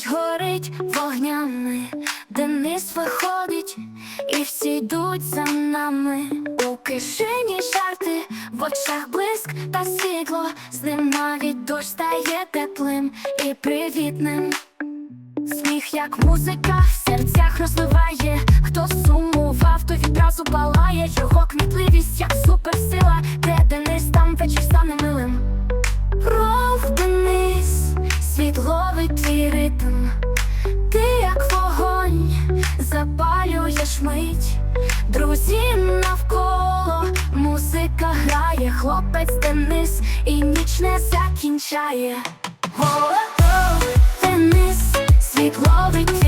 ніч горить вогнями, Денис виходить, і всі йдуть за нами. У кишені жарти, в очах блиск та світло, з ним навіть дощ стає теплим і привітним. Сміх, як музика, в серцях розливає. Хто сумував, то відразу палає. Його кмітливість, як суперсила, твій ритм. Ти як вогонь, запалюєш мить. Друзі навколо, музика грає, хлопець Денис і ніч не закінчає. О-о-о, Денис, світловий твій